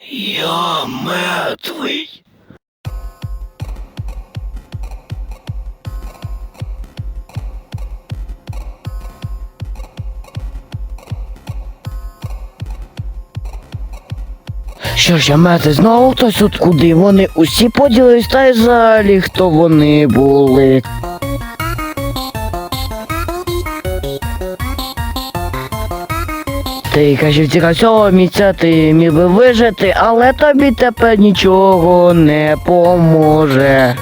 Я мертвий. Що ж я мертвий, знову хтось тут куди вони усі поділись, та й взагалі хто вони були. Ти каже, тільки цього місця ти міг би вижити, але тобі тепер нічого не поможе.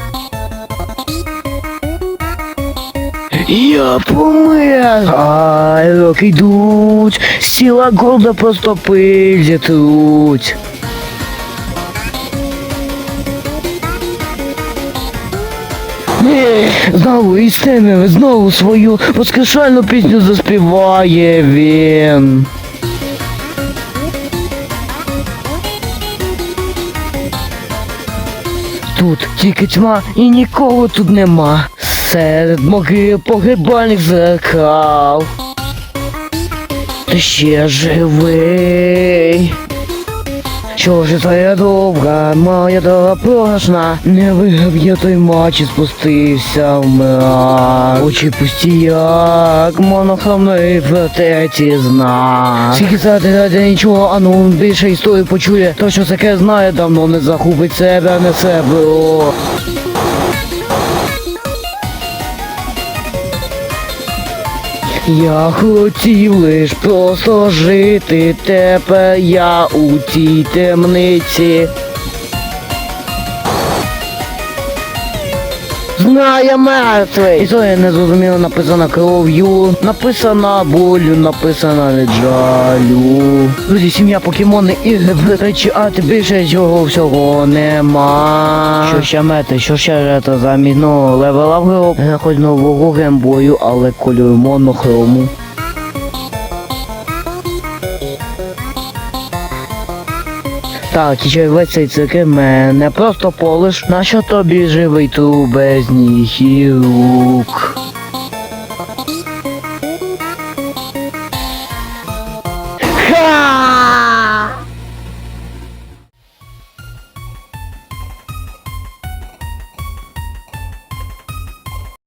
Я помер. Ай, роки йдуть, сіла горда просто пиль тут. Знову із знову свою воскрешальну пісню заспіває він. Тут тільки тьма і нікого тут нема. Серед могил погибальних зеркал. Ти ще живий. Що ж твоя довга, моя дорога порожна, не виграв я той матч і спустився в мрак. Очі пусті, як монохромної фортеці знак. Скільки зради ради нічого, а ну більше історії почує, то що таке знає, давно не захопить себе, не себе. Я хотів лиш просто жити, тепер я у тій темниці. Знає мертвий. Історія незрозуміло написана кров'ю, написана болю, написана від жалю. Друзі, сім'я покемони ігри речі, а ти більше цього всього нема. Що ще мети, що ще рета замість нового левела в гру, хоч нового гембою, але кольору монохрому. Так, і цей цирки мене просто полиш, нащо тобі живий ту без ніг